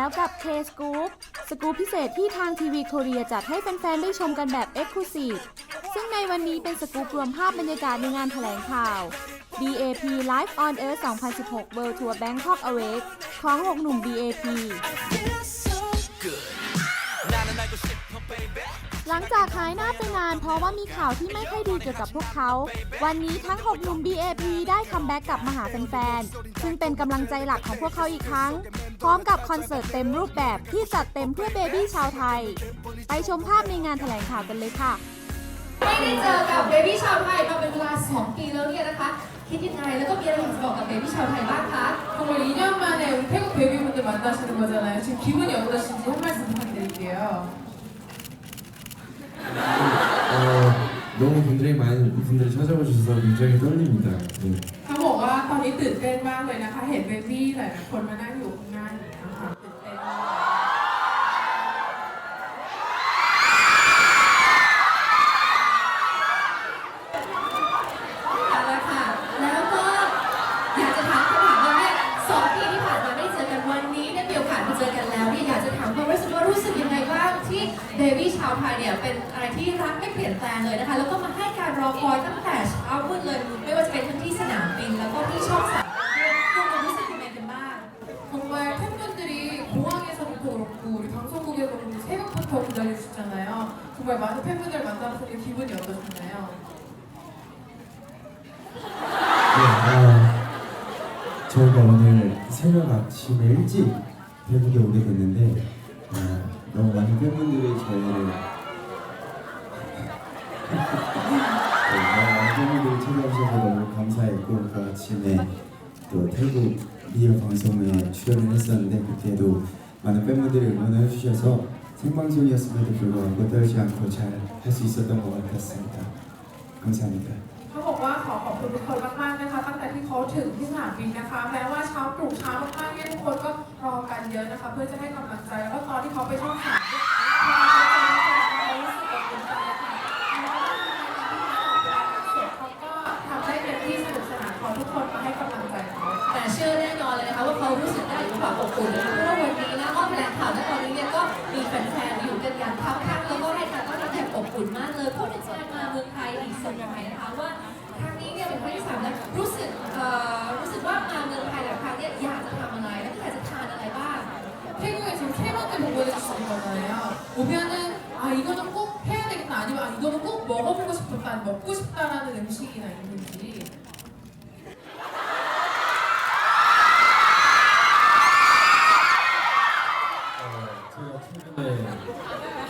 แล้วกับ K Scoop สกู๊ปพิเศษที่ทางทีวีโคเรียจัดให้แฟนๆ ได้ชมกันแบบ e x c l u s i v e ซึ่งในวันนี้เป็นสกู๊ปรวมภาพบรรยากาศในงานแถลงข่าว BAP Live on Earth 2016 World Tour Bangkok Awake ของ 6 หนุ่ม BAP หลังจากหายหน้าไปนานเพราะว่ามีข่าวที่ไม่ค่อยดีเกี่ยวกับพวกเขา วันนี้ทั้ง 6 หนุ่ม BAP ได้คัมแบ็กกลับมาหาแฟนๆ ซึ่งเป็นกำลังใจหลักของพวกเขาอีกครั้ง พร้อมกับคอนเสิร์ตเต็มรูปแบบที่จัดเต็มเพื่อเบบี้ชาวไทย ไปชมภาพในงานแถลงข่าวกันเลยค่ะ ไม่ได้เจอกับเบบี้ชาวไทยมาเป็นเวลา 2 ปีแล้วเนี่ยนะคะ คิดยังไงแล้วก็มีอะไรอยากจะบอกกับเบบี้ชาวไทยบ้างคะ 정말 2년 만에 우리 태국 데뷔분들 만나시는 거잖아요. 지금 기분이 어떠신지 한 말씀 부탁드릴게요. 어, 너무 굉장히 많은 분들이 찾아와 주셔서 굉장히 떨립니다. 네. นี้ตื่นเต้นมากเลยนะคะ เห็นเบบี้หลายๆคนมานั่งอยู่ข้างหน้า 많은 팬분들 만나서 기분이 어떠셨나요? 네, 아, 저희가 오늘 새벽 아침에 일찍 태국에 오게 됐는데 아, 너무 많은 팬분들이 저희를 네, 많은 팬분들이 찾아오셔서 너무 감사했고 그 아침에 또 태국 리얼 방송에 출연을 했었는데 그때도 많은 팬분들이 응원해 주셔서 생방송이었음에도 불구하고 떨지 않고 잘 할 수 있었던 것 같았습니다. 감사합니다. เขาบอกว่าขอขอบคุณทุกคนมากๆนะคะ ตั้งแต่ที่เขาถึงที่สนามบินนะคะ แม้ว่าเช้าตรู่เช้ามากๆเนี่ยทุกคนก็รอกันเยอะนะคะ เพื่อจะให้กำลังใจแล้วก็ตอนที่เขาไปช่องสามเนี่ยเขารู้สึกอบอุ่นใจค่ะแล้วก็เขาก็ทำได้เต็มที่สนุกสนานขอทุกคนมาให้กำลังใจเขา แต่เ ง ชื่อแน่นอนเลยนะคะว่าเขารู้สึกได้ถึงความอบอุ่นนะคะเพราะว่าวันนี้นะห้องแถลงข่าวณตอนนี้เนี่ยก็มีแฟนๆอยู่กันอย่างคับข้างแล้วก็ให้การต้อนรับแบบอบอุ่นมากเลยพูดถึงการมาเมืองไทยอีกสักหน่อยนะคะว่าครั้งนี้เนี่ยเป็นครั้งที่สามแล้วรู้สึกเอ่อรู้สึกว่ามาเมืองไทยแต่ละครั้งเนี่ยอยากจะทำอะไรแล้วก็อยากจะทานอะไรบ้าง 태국에 지금 세 번째 방문해 주신 거잖아요. 오면은 아 이거는 꼭 해야 되겠다 아니면 아 이거는 꼭 먹어보고 싶었다 아니면 먹고 싶다라는 음식이나 있는지 최근에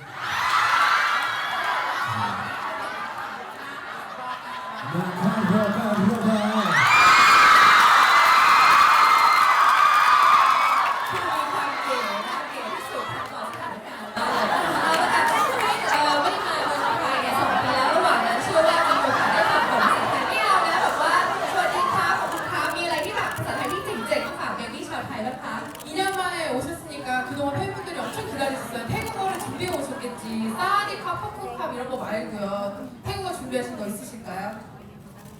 아, 네, 감사합니다. 감사합니다. 그동안 팬분들이 엄청 기다리셨어요. 태국어를 준비해 오셨겠지. 사디카, 퍼쿠팝 이런 거 말고요. 태국어 준비하신 거 있으실까요?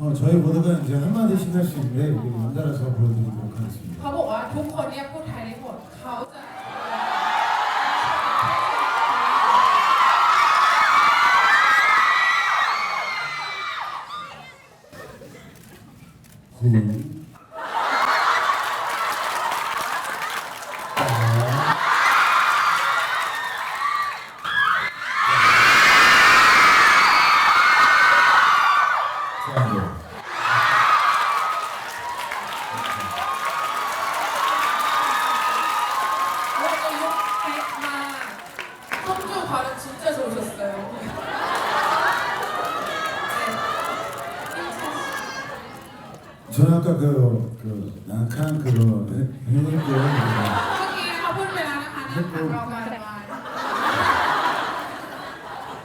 어, 저희 모두가 이제 한마디씩 할 수 있는데 우리 연달아서 보여드리도록 하겠습니다. เขาบอกว่าทุกคนเนี่ยพูดไทยได้หมดเขาจะ 군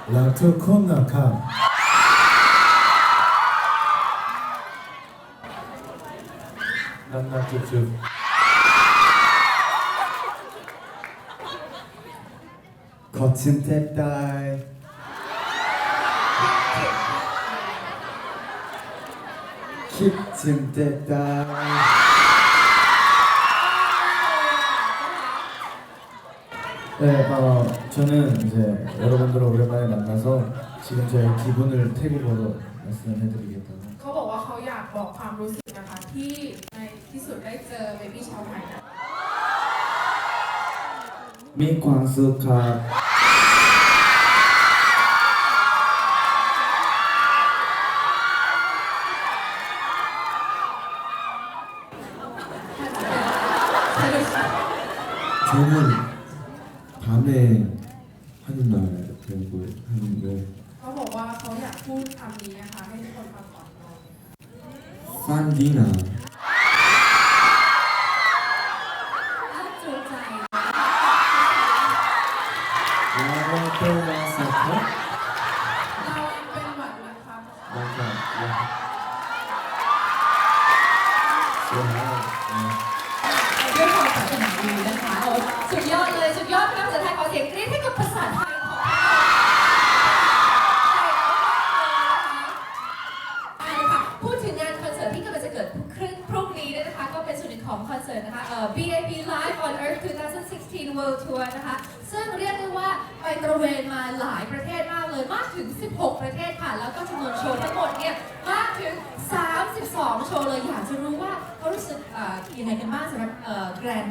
라투 콘나카. 난나쭈쭈 거친 탭다이. 킵진 탭다 네, 어, 저는 이제 여러분들을 오랜만에 만나서 지금 제 기분을 태국어로 말씀해드리겠다고 เขาบอกว่าเขาอยากบอกความรู้สึกนะคะที่ในที่สุดได้เจอเบบี้ชาวไทยนะ มีควา 밤에 하는 말 배우고 하는 거 เขาบอกว่าเขาอยากพูดคำนี้นะคะให้ทุกคนฟังก่อนนอน 판디나 น่าจูใจ 라라테라사카 เราเป็นหวัดนะคะ 뭔가 좋아요 ด้วยความปรารถนาดีนะคะโอ้สุดยอดเลยสุดยอดภา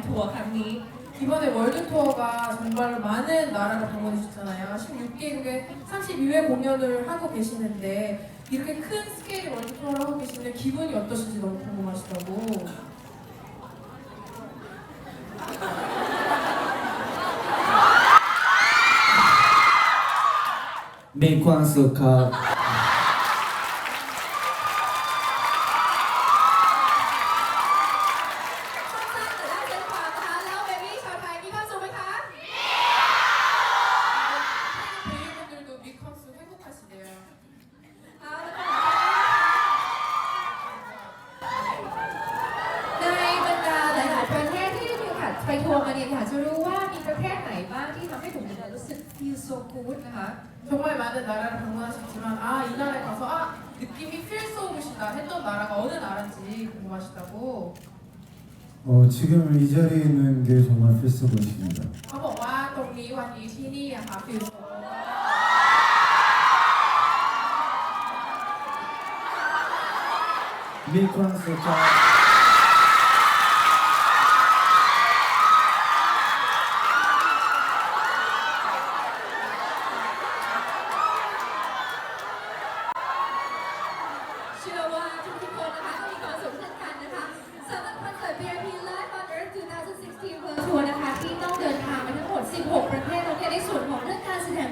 투어 강의 이번에 월드 투어가 정말 많은 나라를 방문해 주셨잖아요. 16개국에 32회 공연을 하고 계시는데 이렇게 큰 스케일의 월드 투어를 하고 계시는 기분이 어떠신지 너무 궁금하시다고. 메이크 안스카 어, 지금 이 자리에 있는 게 정말 필수것입니다 เขาบอกว่าตรงนี้วันนี้ที่นี่อะค่ะฟิลโซ มีคว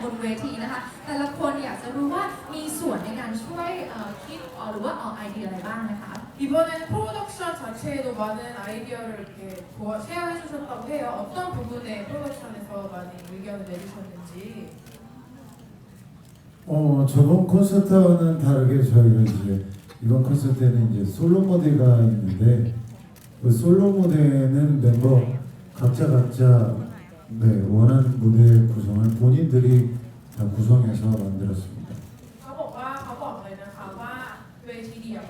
บนเวทีนะคะ แต่ละคนอยากจะรู้ว่ามีส่วนในการช่วยเอ่อคิดเอ่อหรือว่าออกไอเดียอะไรบ้างนะคะ 이번에는 프로덕션 자체에도 많은 아이디어를 이렇게 도와 쉐어해 주셨다고 해요. 어떤 부분에 프로덕션에서 많이 의견을 내주셨는지. 어, 저번 콘서트와는 다르게 저희가 이제 이번 콘서트에는 이제 솔로 무대가 있는데 그 솔로 무대는 멤버 각자 각자 네, 원하는 무대 구성을 본인들이 다 구성해서 만들었습니다. เขาบอกว่าเขาบอกเลยนะคะว่าเวทีเดี่ยว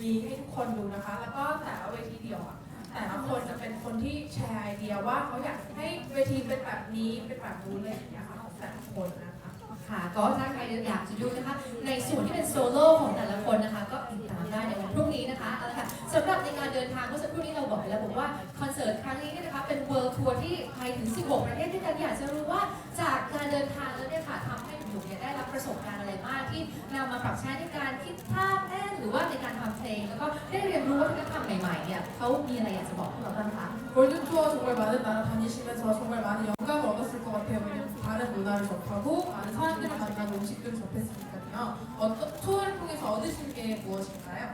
มีให้ทุกคนดูนะคะ แล้วก็แต่ละเวทีเดี่ยวอะแต่ละคนจะเป็นคนที่แชร์ไอเดียว่าเขาอยากให้เวทีเป็นแบบนี้เป็นแบบนู้นเลยอย่างเงี้ยค่ะของแต่ละคนนะคะ ค่ะก็ถ้าใครอยากจะดูนะคะ ในส่วนที่เป็นโซโล่ของแต่ละคนนะคะ ก็ติดตามได้ในวันพรุ่งนี้นะคะเอาละค่ะสำหรับในการเดินทางเมื่อสักครู่นี้เราบอกไปแล้วบอกว่าคอนเสิร์ตครั้งนี้เนี่ยนะคะเป็น น World Tour ที่ไปถึง 16 ประเทศด้วยกันอยากจะรู้ว่าจากการเดินทางแล้วเนี่ยค่ะทำให้หนุ่มๆเนี่ยได้รับประสบการณ์อะไรบ้างที่นำมาปรับใช้ในการคิดภาพเต้นหรือว่าในการทำเพลง แล้วก็ได้เรียนรู้วัฒนธรรมใหม่ๆเนี่ยเขามีอะไรอยากจะบอกพวกเราบ้างคะ 월드 투어 정말 많은 나라 다니시면서 정말 많은 영감을 얻었을 것 같아요. 왜냐면 다른 문화를 접하고 많은 사람들을 만나고 음식들을 접했으니까요. 어떤 투어를 통해서 얻으신 게 무엇일까요?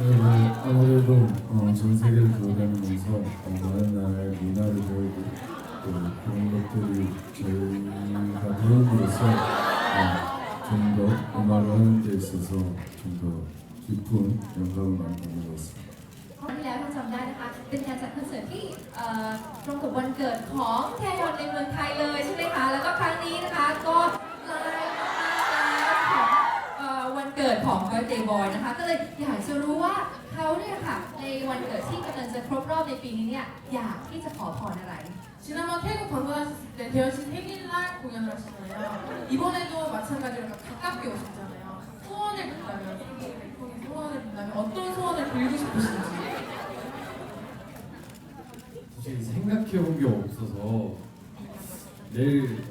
네, 아무래도 어, 전 세계를 돌아다니면서 어, 많은 나라의 문화를 배우고 또 또 그런 것들이 저희가 배움으로써 어, 좀 더 음악을 하는 데 있어서 좀 더 깊은 영감을 많이 받는 것 같습니다. ครั้งที่แล้วถ้าจำได้นะคะ เป็นการจัดคอนเสิร์ตที่เอ่อตรงกับวันเกิดของแทยอนในเมืองไทยเลยใช่ไหมคะ แล้วก็ครั้งนี้นะคะก็ เกิดของ Birthday Boy นะคะ ก็เลยอยากจะรู้ว่าเขาเนี่ยค่ะ ในวันเกิดที่กำลังจะครบรอบในปีนี้เนี่ยอยากที่จะขอพรอะไร 지난번 태국 방문하셨을 때 대현 씨 생일날 공연을 하시잖아요. 이번에도 마찬가지로 가깝게 오셨잖아요. 소원을 빌다면 생일을 통해 소원을 빌다면 어떤 소원을 빌고 싶으신지. 사실 생각해 본 게 없어서 내일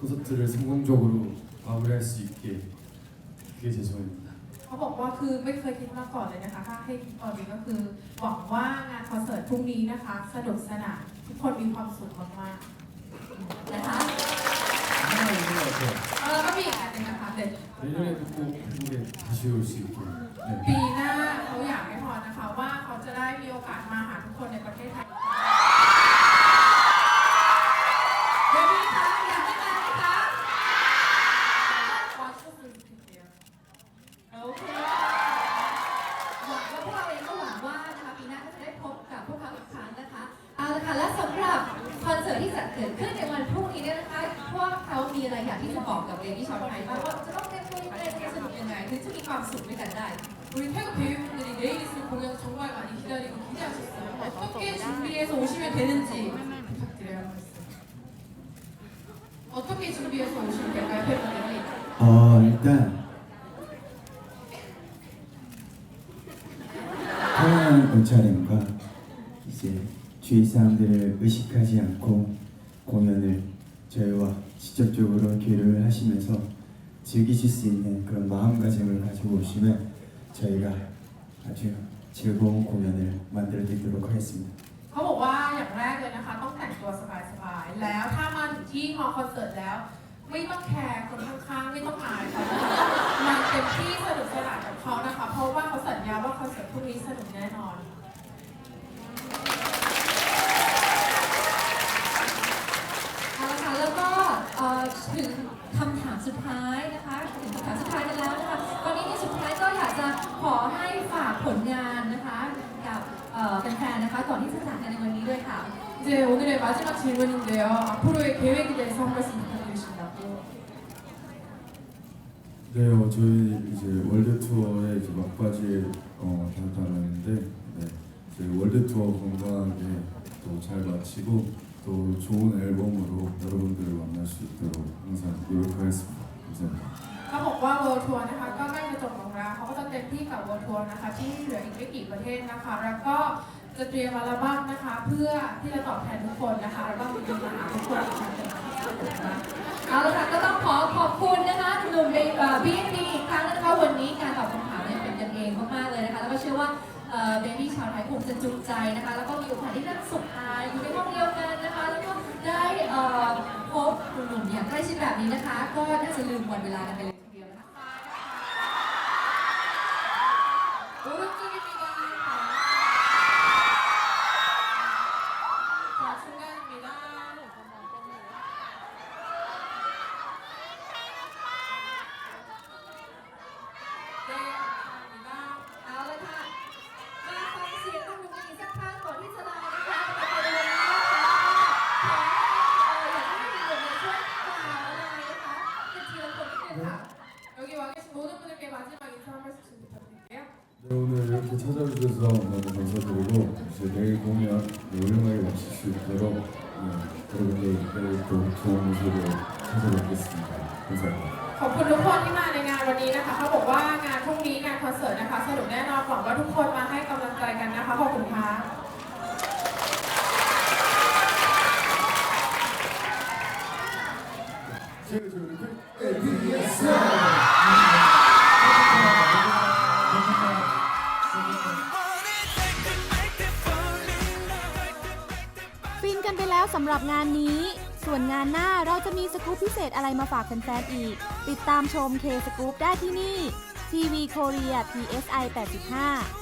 콘서트를 성공적으로 마무리할 수 있게 그게 제 소원입니다. เขาบอกว่าคือไม่เคยคิดมาก่อนเลยนะคะ ถ้าให้คิดตอนนี้ก็คือหวังว่างานคอนเสิร์ตพรุ่งนี้นะคะ สนุกสนานทุกคนมีความสุขมาก นะคะ 하나 있는 것 같아요. ๆเออแล้วก็มีอีกอันหนึงนะคะเด็ด 내년에도 꼭 한국에 다시 올 수 있게. 네. ปีหน้าเขาอยากให้พรนะคะ ว่าเขาจะได้มีโอกาสมาหา า โอเคหวังว่าพวกเราเองก็หวังว่านะคะปีหน้าก็จะได้พบกับพวกเขาอีกครั้งนะคะ เอาละค่ะและสำหรับคอนเสิร์ตที่จะเกิดขึ้นในวันพรุ่งนี้เนี่ยนะคะ พวกเขามีอะไรอยากที่จะบอกกับเบบี้ชาวไทยบ้างว่าจะต้องเตรียมตัวยังไงจะสนุกยังไงถึงจะมีความสุขด้วยกันได้ 우리 태국 배우분들이 내일 있을 공연 정말 많이 기다리고 기대하셨어요. 어떻게 준비해서 오시면 되는지 부탁드려요. 어떻게 준비해서 오시면 될까요, 팬분들이? 어 일단 편안한 옷차림과 이제 주위 사람들을 의식하지 않고 공연을 저희와 직접적으로 교류를 하시면서 즐기실 수 있는 그런 마음가짐을 가지고 오시면 저희가 아주 즐거운 공연을 만들어 드리도록 하겠습니다. เขาบอกว่าอย่างแรกเลยนะคะ ต้องแต่งตัวสบายๆ แล้วถ้ามาถึงที่ฮอลล์คอนเสิร์ตแล้ว ไม่ต้องแคร์คนข้างๆ ไม่ต้องอายเขามาเต็มที่สนุกส พรุ่งนี้สนุกแน่นอน เอาละค่ะแล้วก็เอ่อถึงคำถามสุดท้ายนะคะถึงคำถามสุดท้ายกันแล้วนะคะวันนี้ที่สุดท้ายก็อยากจะขอให้ฝากผลงานนะคะกับเอ่อแฟนๆนะคะก่อนที่จะจากกันในวันนี้ด้วยค่ะ 이제 오늘의 마지막 질문인데요. 앞으로의 계획에 대해서 한 말씀 부탁드리신다고. 네, 어, 저희 이제 월드 투어의 이제 막바지에 어, 다가가는데 네, 저희 월드 투어 건강하게 또 잘 마치고 또 좋은 앨범으로 여러분들을 만날 수 있도록 항상 노력하겠습니다. 감사합니다. เขาบอกว่า World Tour นะคะก็ใกล้จะจบลงแล้วเขาก็จะเต็มที่กับ World Tour นะคะ ที่เหลืออีกไม่กี่ประเทศนะคะ แล้วก็จะเตรียมอัลบั้มนะคะ เพื่อที่จะตอบแทนทุกคนนะคะแล้วก็มีดีมาหาทุกคนอีกครั้งหนึ่งนะคะ เอาละค่ะก็ต้องขอขอบคุณนะคะหนุ่มบีบีบีอีกครั้งนะคะวันนี้การตอบคำถามเนี่ยเป็นกันเองมากๆเลยนะคะแล้วก็เชื่อว่าเบบี้ชาวไทยคงจะจุใจนะคะ แล้วก็มีโอกาสได้นั่งสุขอายอยู่ในห้องเดียวกันนะคะ แล้วก็ได้เอ่อพบหนุ่มๆอย่างใกล้ชิดแบบนี้นะคะ ก็น่าจะลืมวันเวลากันไปเลย ขอบคุณทุกคนที่มาในงานวันนี้นะคะเขาบอกว่างานพรุ่งนี้งานคอนเสิร์ตนะคะสนุกแน่นอนหวังว่าทุกคนมาให้กำลังใจกันนะคะขอบคุณค่ะฟินกันไปแล้วสำหรับงานนี้ ส่วนงานหน้าเราจะมีสกู๊ปพิเศษอะไรมาฝากแฟนๆอีก ติดตามชมเคสกู๊ปได้ที่นี่ทีวีโคเรีย PSI 85